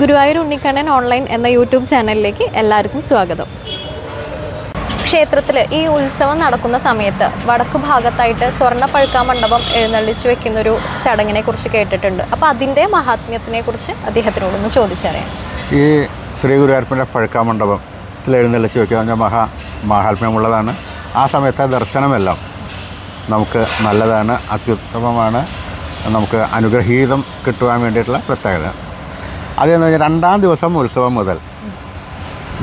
Guruvayur Unnikkannan online എന്ന YouTube ചാനലിലേക്ക് എല്ലാവർക്കും സ്വാഗതം. ക്ഷേത്രത്തിൽ ഈ ഉത്സവം നടക്കുന്ന സമയത്ത് വടക്ക് ഭാഗത്തായിട്ട് സ്വർണ പഴുക്കാ മണ്ഡപം എഴുന്നള്ളിച്ച് വെക്കുന്ന ഒരു ചടങ്ങിനെ കുറിച്ച് കേട്ടിട്ടുണ്ട്. അപ്പോൾ അതിന്റെ മഹാത്മ്യത്തിനെ കുറിച്ച് അദ്ദേഹത്തിനോടൊന്ന് ചോദിച്ചറിയാം. ഈ ശ്രീ ഗുരുവായൂരപ്പന്റെ പഴുക്കാമണ്ഡപത്തിൽ എഴുന്നള്ളിച്ച് വെക്കുക പറഞ്ഞാൽ മഹാ മഹാത്മ്യമുള്ളതാണ്. ആ സമയത്തെ ദർശനമെല്ലാം നമുക്ക് നല്ലതാണ് അത്യുത്തമമാണ്. നമുക്ക് അനുഗ്രഹീതം കിട്ടുവാൻ വേണ്ടിയിട്ടുള്ള പ്രത്യേകത. അതെന്ന് പറഞ്ഞാൽ രണ്ടാം ദിവസം ഉത്സവം മുതൽ.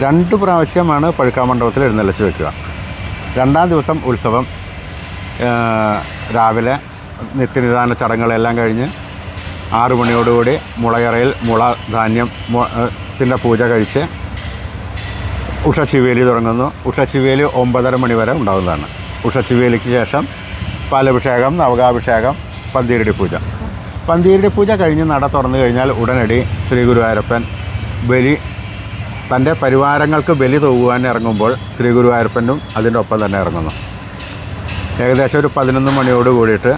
രണ്ട് പ്രാവശ്യമാണ് പഴുക്കാമണ്ഡപത്തിൽ എഴുന്നള്ളിച്ച് വെക്കുക. രണ്ടാം ദിവസം ഉത്സവം രാവിലെ നിത്യനിദാന ചടങ്ങുകളെല്ലാം കഴിഞ്ഞ് ആറു മണിയോടുകൂടി മുളയറയിൽ മുള ധാന്യം ത്തിന്റെ പൂജ കഴിച്ച് ഉഷശിവേലി തുടങ്ങുന്നു. ഉഷശിവേലി ഒമ്പതര മണി വരെ ഉണ്ടാകുന്നതാണ് ഉഷശിവേലിക്ക് ശേഷം പാലഭിഷേകം നവകാഭിഷേകം പന്തീരടി പൂജ. പന്തീരടി പൂജ കഴിഞ്ഞ് നട തുറന്നു കഴിഞ്ഞാൽ ഉടനടി ശ്രീ ഗുരുവായൂരപ്പൻ ബലി തന്റെ പരിവാരങ്ങൾക്ക് ബലി തൂകുവാൻ ഇറങ്ങുമ്പോൾ ശ്രീ ഗുരുവായൂരപ്പനും അതിന്റെ ഒപ്പം തന്നെ ഇറങ്ങുന്നു. ഏകദേശം ഒരു പതിനൊന്ന് മണിയോട് കൂടിയിട്ട്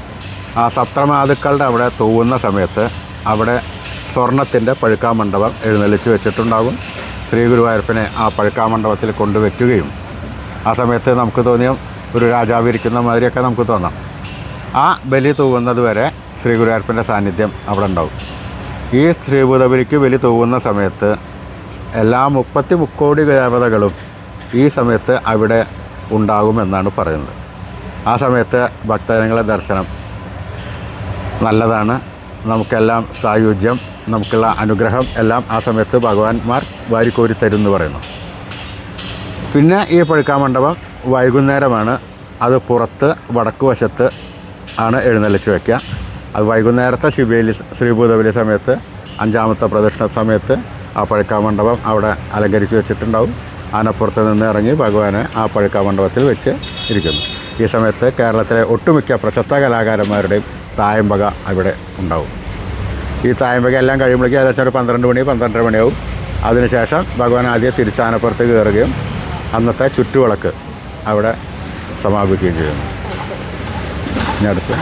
ആ സപ്തമാതുക്കളുടെ അവിടെ തൂവുന്ന സമയത്ത് അവിടെ സ്വർണത്തിന്റെ പഴുക്കാമണ്ഡപം എഴുന്നള്ളിച്ച് വെച്ചിട്ടുണ്ടാകും. ശ്രീ ഗുരുവായൂരപ്പനെ ആ പഴുക്കാമണ്ഡപത്തിൽ കൊണ്ടുവയ്ക്കുകയും ആ സമയത്ത് നമുക്ക് തോന്നിയ ഒരു രാജാവ് ഇരിക്കുന്ന മാതിരിയൊക്കെ നമുക്ക് തോന്നാം. ആ ബലി തൂവുന്നത് വരെ ശ്രീ ഗുരുവായൂരപ്പന്റെ സാന്നിധ്യം അവിടെ ഉണ്ടാവും. ഈ ശ്രീഭൂതബലിക്ക് ബലി തൂവുന്ന സമയത്ത് എല്ലാ മുപ്പത്തി മുക്കോടി ദേവതകളും ഈ സമയത്ത് അവിടെ ഉണ്ടാകുമെന്നാണ് പറയുന്നത്. ആ സമയത്ത് ഭക്തജനങ്ങളെ ദർശനം നല്ലതാണ്. നമുക്കെല്ലാം സായുജ്യം നമുക്കുള്ള അനുഗ്രഹം എല്ലാം ആ സമയത്ത് ഭഗവാൻമാർ വാരിക്കോരി തരും എന്ന് പറയുന്നു. പിന്നെ ഈ പഴുക്കാമണ്ഡപം വൈകുന്നേരമാണ്. അത് പുറത്ത് വടക്ക് വശത്ത് ആണ് എഴുന്നള്ളിച്ച് വയ്ക്കുക. അത് വൈകുന്നേരത്തെ ശിവേലി ശ്രീഭൂതബലി സമയത്ത് അഞ്ചാമത്തെ പ്രദക്ഷിണ സമയത്ത് ആ പഴുക്കാമണ്ഡപം അവിടെ അലങ്കരിച്ച് വെച്ചിട്ടുണ്ടാവും. ആനപ്പുറത്ത് നിന്ന് ഇറങ്ങി ഭഗവാനെ ആ പഴുക്കാമണ്ഡപത്തിൽ വെച്ച് ഇരിക്കുന്നു. ഈ സമയത്ത് കേരളത്തിലെ ഒട്ടുമിക്ക പ്രശസ്ത കലാകാരന്മാരുടെയും തായമ്പക അവിടെ ഉണ്ടാവും. ഈ തായമ്പക എല്ലാം കഴിയുമ്പോഴേക്കും ഏകദേശം ഒരു പന്ത്രണ്ട് മണി പന്ത്രണ്ടര മണിയാവും. അതിനുശേഷം ഭഗവാൻ ആദ്യം തിരിച്ചാനപ്പുറത്ത് കയറുകയും അന്നത്തെ ചുറ്റുവിളക്ക് അവിടെ സമാപിക്കുകയും ചെയ്യുന്നു. ഇനി അടുത്ത്